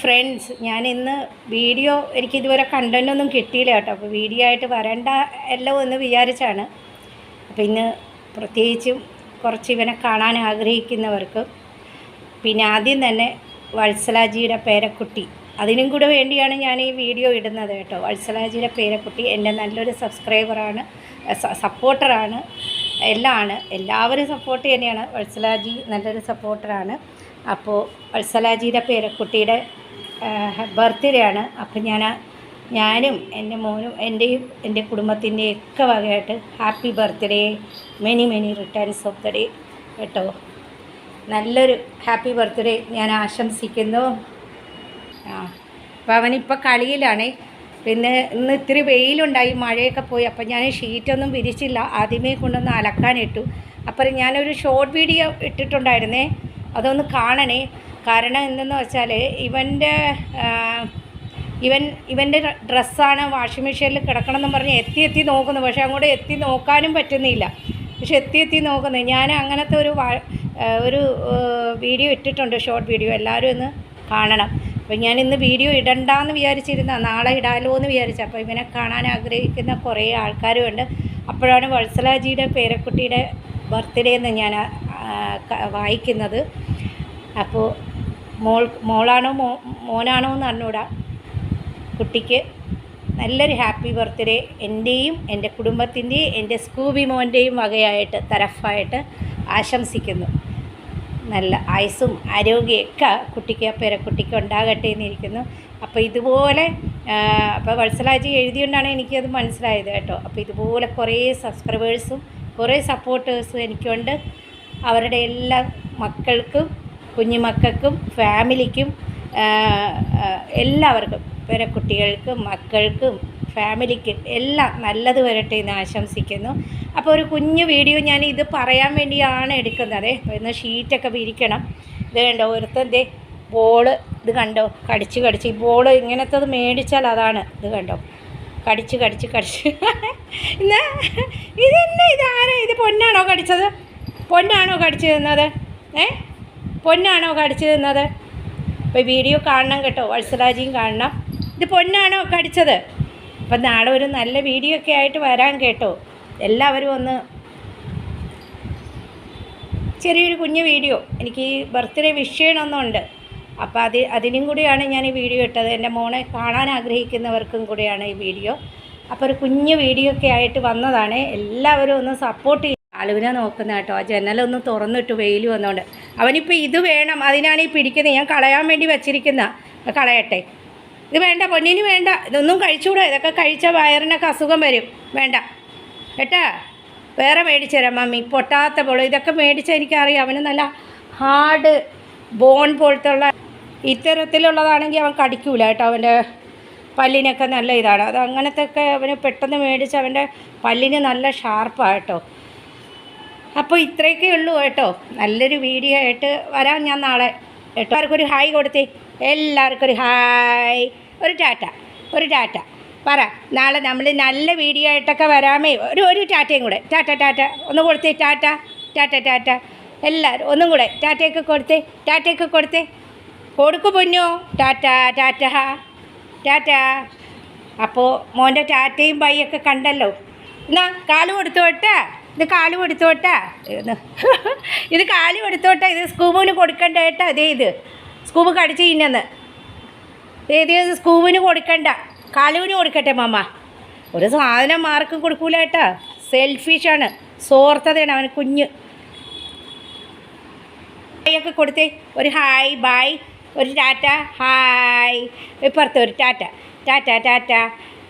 Friends ഞാൻ ഇന്ന് video എനിക്ക് ഇതുവരെ കണ്ടന്റ് ഒന്നും കിട്ടിയില്ല കേട്ടോ. അപ്പോൾ വീഡിയോ ആയിട്ട് വരണ്ട എല്ലാം എന്ന് വിചാരിച്ചാണ്. അപ്പോൾ ഇന്ന് പ്രത്യേകിച്ചും കുറച്ച് ഇവനെ കാണാൻ ആഗ്രഹിക്കുന്നവർക്ക് പിന്നെ ആദ്യം തന്നെ വത്സലാജിയുടെ പേരക്കുട്ടി. അതിനും കൂടെ വേണ്ടിയാണ് ഞാൻ ഈ വീഡിയോ ഇടുന്നത് കേട്ടോ. വത്സലാജിയുടെ പേരക്കുട്ടി എന്റെ നല്ലൊരു സബ്സ്ക്രൈബറാണ് സപ്പോർട്ടറാണ് എല്ലാമാണ് എല്ലാവരും സപ്പോർട്ട് തന്നെയാണ്. വത്സലാജി നല്ലൊരു സപ്പോർട്ടറാണ് അപ്പോൾ വത്സലാജിയുടെ പേരക്കുട്ടിയുടെ ബർത്ത്ഡേ ആണ് അപ്പം ഞാൻ ഞാനും എന്റെ മോനും എന്റെയും എന്റെ കുടുംബത്തിന്റെയും ഒക്കെ വകയായിട്ട് happy birthday many many returns of the day കേട്ടോ. നല്ലൊരു ഹാപ്പി ബർത്ത്ഡേ ഞാൻ ആശംസിക്കുന്നു. ആ അപ്പോൾ അവനിപ്പോൾ കളിയിലാണ്. പിന്നെ ഇന്ന് ഇത്തിരി വെയിലുണ്ടായി മഴയൊക്കെ പോയി. അപ്പം ഞാൻ ഷീറ്റൊന്നും വിരിച്ചില്ല. ആദ്യമേ കൊണ്ടൊന്ന് അലക്കാനിട്ടു. അപ്പം ഞാനൊരു ഷോർട്ട് വീഡിയോ ഇട്ടിട്ടുണ്ടായിരുന്നേ. അതൊന്ന് കാണണേ. കാരണം എന്തെന്ന് വെച്ചാൽ ഇവന്റെ ഇവൻ ഇവന്റെ ഡ്രസ്സാണ് വാഷിംഗ് മെഷീനിൽ കിടക്കണമെന്ന് പറഞ്ഞ് എത്തി എത്തി നോക്കുന്നു. പക്ഷേ അങ്ങോട്ട് എത്തി നോക്കാനും പറ്റുന്നില്ല. പക്ഷെ എത്തി എത്തി നോക്കുന്നു. ഞാൻ അങ്ങനത്തെ ഒരു ഒരു വീഡിയോ ഇട്ടിട്ടുണ്ട് ഷോർട്ട് വീഡിയോ. എല്ലാവരും ഒന്ന് കാണണം. അപ്പോൾ ഞാൻ ഇന്ന് വീഡിയോ ഇടണ്ടെന്ന് വിചാരിച്ചിരുന്ന നാളെ ഇടാലോ എന്ന് വിചാരിച്ചു. അപ്പോൾ ഇവനെ കാണാൻ ആഗ്രഹിക്കുന്ന കുറേ ആൾക്കാരുമുണ്ട്. അപ്പോഴാണ് വത്സലാജിയുടെ പേരക്കുട്ടിയുടെ ബർത്ത്ഡേ എന്ന് ഞാൻ വായിക്കുന്നത്. അപ്പോൾ മോൾ മോളാണോ മോ മോനാണോ എന്ന് അറിഞ്ഞൂടാ. കുട്ടിക്ക് നല്ലൊരു ഹാപ്പി ബർത്ത്ഡേ. എന്റെയും എന്റെ കുടുംബത്തിന്റെയും എന്റെ സ്കൂബി മോന്റെയും വകയായിട്ട് തരഫായിട്ട് ആശംസിക്കുന്നു. നല്ല ആയുസ്സും ആരോഗ്യമൊക്കെ കുട്ടിക്ക് പേരക്കുട്ടിക്ക് ഉണ്ടാകട്ടെ എന്നിരിക്കുന്നു അപ്പോൾ ഇതുപോലെ അപ്പോൾ വത്സലാജി എഴുതിയോണ്ടാണ് എനിക്കത് മനസ്സിലായത് കേട്ടോ. അപ്പോൾ ഇതുപോലെ കുറേ സബ്സ്ക്രൈബേഴ്സും കുറേ സപ്പോർട്ടേഴ്സും എനിക്കുണ്ട്. അവരുടെ എല്ലാ മക്കൾക്കും കുഞ്ഞുമക്കൾക്കും ഫാമിലിക്കും എല്ലാവർക്കും പേരക്കുട്ടികൾക്കും മക്കൾക്കും ഫാമിലിക്കും എല്ലാം നല്ലത് വരട്ടെ എന്ന് ആശംസിക്കുന്നു. അപ്പോൾ ഒരു കുഞ്ഞു വീഡിയോ ഞാൻ ഇത് പറയാൻ വേണ്ടിയാണ് എടുക്കുന്നത്. ഇന്ന് ഷീറ്റൊക്കെ വിരിക്കണം. ഇത് കണ്ടോ ഒരുത്തന്റെ ബോൾ ഇത് കണ്ടോ കടിച്ച് കടിച്ച്. ഈ ബോൾ ഇങ്ങനത്തത് മേടിച്ചാൽ അതാണ് ഇത് കണ്ടോ. കടിച്ച് കടിച്ച് കടിച്ച്. എന്നാ ഇതെന്നെ ഇതാരാ? ഇത് പൊന്നാണോ കടിച്ചത്? പൊന്നാണോ കടിച്ചു തന്നത് ഏ? പൊന്നാണോ കടിച്ചു തിന്നത്? അപ്പോൾ വീഡിയോ കാണണം കേട്ടോ വത്സരാജിയും കാണണം. ഇത് പൊന്നാണോ കടിച്ചത്? അപ്പം നാളെ ഒരു നല്ല വീഡിയോ ഒക്കെ ആയിട്ട് വരാൻ കേട്ടോ. എല്ലാവരും ഒന്ന് ചെറിയൊരു കുഞ്ഞു വീഡിയോ എനിക്ക് ബർത്ത്ഡേ വിഷ് ചെയ്യണമെന്നുണ്ട്. അപ്പോൾ അത് അതിനും കൂടിയാണ് ഞാൻ ഈ വീഡിയോ ഇട്ടത്. എന്റെ മോനെ കാണാൻ ആഗ്രഹിക്കുന്നവർക്കും കൂടിയാണ് ഈ വീഡിയോ അപ്പോൾ ഒരു കുഞ്ഞു വീഡിയോ ഒക്കെ ആയിട്ട് വന്നതാണ്. എല്ലാവരും ഒന്ന് സപ്പോർട്ട് ആളുവിനെ നോക്കുന്ന കേട്ടോ. ജനലൊന്ന് തുറന്നിട്ട് വെയിൽ വന്നുകൊണ്ട് അവനിപ്പോൾ ഇത് വേണം. അതിനാണ് ഈ പിടിക്കുന്നത് ഞാൻ കളയാൻ വേണ്ടി വെച്ചിരിക്കുന്ന. കളയട്ടെ. ഇത് വേണ്ട പൊന്നിന് വേണ്ട. ഇതൊന്നും കഴിച്ചുകൂടാ ഇതൊക്കെ കഴിച്ച വയറിനൊക്കെ അസുഖം വരും. വേണ്ട. കേട്ടാ? വേറെ മേടിച്ചു തരാം മമ്മി. പൊട്ടാത്ത ബോൾ ഇതൊക്കെ മേടിച്ചാൽ എനിക്കറിയാം. അവന് നല്ല ഹാർഡ് ബോൺ പോലത്തെ ഉള്ള ഇത്തരത്തിലുള്ളതാണെങ്കിൽ അവൻ കടിക്കൂല കേട്ടോ. അവന്റെ പല്ലിനൊക്കെ നല്ല ഇതാണ്. അത് അങ്ങനത്തെ ഒക്കെ അവന് പെട്ടെന്ന് മേടിച്ച് അവന്റെ പല്ലിന് നല്ല ഷാർപ്പാണ് കേട്ടോ. അപ്പോൾ ഇത്രയൊക്കെ ഉള്ളൂ കേട്ടോ. നല്ലൊരു വീഡിയോ ആയിട്ട് വരാം ഞാൻ നാളെ. കേട്ടോ. എല്ലാവർക്കും ഒരു ഹായ് കൊടുത്തേ. എല്ലാവർക്കും ഒരു ഹായ് ഒരു ടാറ്റ. ഒരു ടാറ്റ. പറ. നാളെ നമ്മൾ നല്ല വീഡിയോ ആയിട്ടൊക്കെ വരാമേ. ഒരു ഒരു ടാറ്റയും കൂടെ. ടാറ്റ ടാറ്റ. ഒന്ന് കൊടുത്തേ. ടാറ്റ. ടാറ്റ ടാറ്റ. എല്ലാവരും ഒന്നും കൂടെ. ടാറ്റയൊക്കെ കൊടുത്തേ. ടാറ്റയൊക്കെ കൊടുത്തേ. കൊടുക്കു പൊന്നോ. ടാറ്റ ടാറ്റ. ടാറ്റ. അപ്പോൾ മോന്റെ ടാറ്റയും ബൈയൊക്കെ കണ്ടല്ലോ. എന്നാ കാൽ കൊടുത്തോട്ടാ? ഇത് കാലും കൊടുത്തോട്ടാ ഇത് കാലും കൊടുത്തോട്ടാ ഇത് സ്കൂബിന് കൊടുക്കണ്ട കേട്ടോ. അതേ ഇത്. സ്കൂബ് കടിച്ച് കഴിഞ്ഞെന്ന് ഏത് സ്കൂബിന് കൊടുക്കണ്ട. കാലുവിന് കൊടുക്കട്ടെ മാമ. ഒരു സാധനം മാർക്കും കൊടുക്കൂല കേട്ടാ. സെൽഫിഷാണ് സോർത്തതയാണ് അവന് കുഞ്ഞ്. ഒക്കെ കൊടുത്തേ. ഒരു ഹായ് ബായ് ഒരു ടാറ്റ ഹായ്. ഇപ്പുറത്ത് ഒരു ടാറ്റ. ടാറ്റ ടാറ്റ.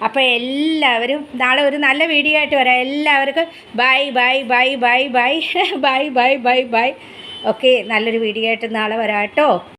അപ്പോൾ എല്ലാവരും നാളെ ഒരു നല്ല വീഡിയോ ആയിട്ട് വരാം. എല്ലാവർക്കും bye bye bye bye bye bye bye bye bye. Okay നല്ലൊരു വീഡിയോ ആയിട്ട് നാളെ വരാം കേട്ടോ.